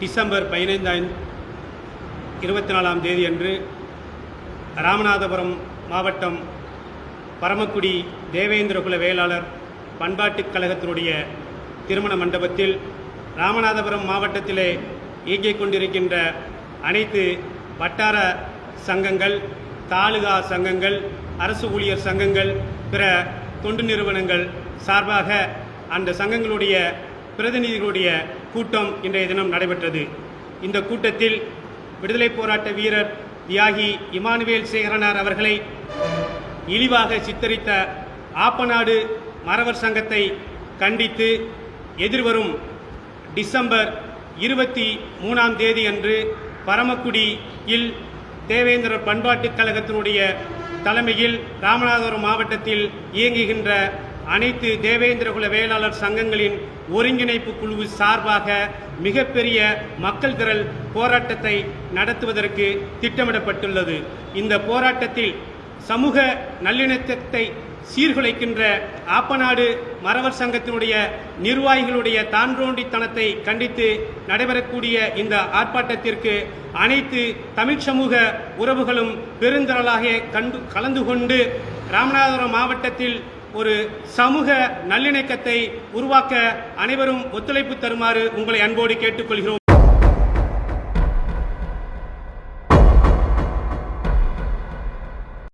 December பதினைந்தாம் இருபத்தி நாலாம் தேதி அன்று ராமநாதபுரம் மாவட்டம் பரமக்குடி தேவேந்திரகுல வேளாளர் பண்பாட்டுக் கழகத்தினுடைய திருமண மண்டபத்தில் ராமநாதபுரம் மாவட்டத்திலே இயங்கிக் கொண்டிருக்கின்ற அனைத்து வட்டார சங்கங்கள் தாலுகா சங்கங்கள் அரசு ஊழியர் சங்கங்கள் பிற தொண்டு நிறுவனங்கள் சார்பாக அந்த சங்கங்களுடைய பிரதிநிதிகளுடைய கூட்டம் இன்றைய தினம் நடைபெற்றது. இந்த கூட்டத்தில் விடுதலை போராட்ட வீரர் தியாகி இமானுவேல் சேகரனார் அவர்களை இழிவாக சித்தரித்த ஆப்பநாடு மறவர் சங்கத்தை கண்டித்து எதிர்வரும் டிசம்பர் இருபத்தி மூணாம் தேதி அன்று பரமக்குடியில் தேவேந்திர பண்பாட்டுக் கழகத்தினுடைய தலைமையில் ராமநாதபுரம் மாவட்டத்தில் இயங்குகின்ற அனைத்து தேவேந்திரகுல வேளாளர் சங்கங்களின் ஒருங்கிணைப்பு குழு சார்பாக மிகப்பெரிய மக்கள் திரள் போராட்டத்தை நடத்துவதற்கு திட்டமிடப்பட்டுள்ளது. இந்த போராட்டத்தில் சமூக நல்லிணக்கத்தை சீர்குலைக்கின்ற ஆப்பநாடு மறவர் சங்கத்தினுடைய நிர்வாகிகளுடைய தான்றோண்டித்தனத்தை கண்டித்து நடைபெறக்கூடிய இந்த ஆர்ப்பாட்டத்திற்கு அனைத்து தமிழ் சமூக உறவுகளும் பெருந்திரளாக கண்டு கலந்து கொண்டு ராமநாதபுரம் மாவட்டத்தில் ஒரு சமூக நல்லிணக்கத்தை உருவாக்க அனைவரும் ஒத்துழைப்பு தருமாறு உங்களை அன்போடு கேட்டுக்கொள்கிறோம்.